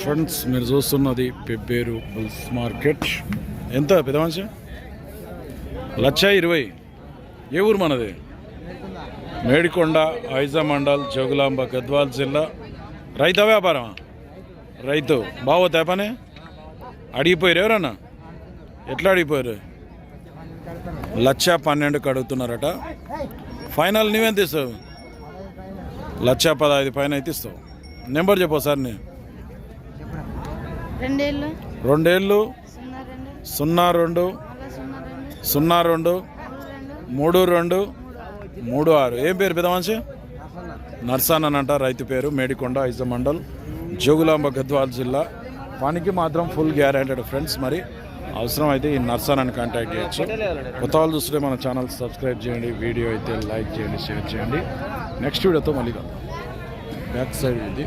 Friends మీరు చూస్తున్నది Pebbair bulls market. ఎంత పెద్ద మనిషి లక్ష ఇరవై. ఏ ఊరు మనది? మేడికొండ ఐజా మండల్ జోగులాంబ గద్వాల్ జిల్లా. రైత వ్యాపారం రైతు. బాగోతా పని అడిగిపోయారు ఎవరన్నా? ఎట్లా అడిగిపోయారు? లక్ష పన్నెండుకి అడుగుతున్నారట ఫైనల్ నువ్వెంత ఇస్తావు లక్ష పదహైదు పైన అయితే ఇస్తావు. నెంబర్ చెప్పు సార్ నేను రెండేళ్ళు. సున్నా రెండు. సున్నా రెండు. మూడు రెండు. మూడు ఆరు. ఏం పేరు పెద్ద మనిషి నర్సాన్ అని అంట రైతు పేరు. మేడికొండ ఐజ మండల్ జోగులాంబ గద్వాల్ జిల్లా. పనికి మాత్రం ఫుల్ గ్యారెంటెడ్ ఫ్రెండ్స్ మరి. అవసరం అయితే ఈ నర్సాన్ అని కాంటాక్ట్ చేయొచ్చు. కొత్త వాళ్ళు చూస్తుంటే మన ఛానల్ సబ్స్క్రైబ్ చేయండి. వీడియో అయితే లైక్ చేయండి షేర్ చేయండి. నెక్స్ట్ వీడియోతో మళ్ళీ. బ్యాక్ సైడ్ ఇది.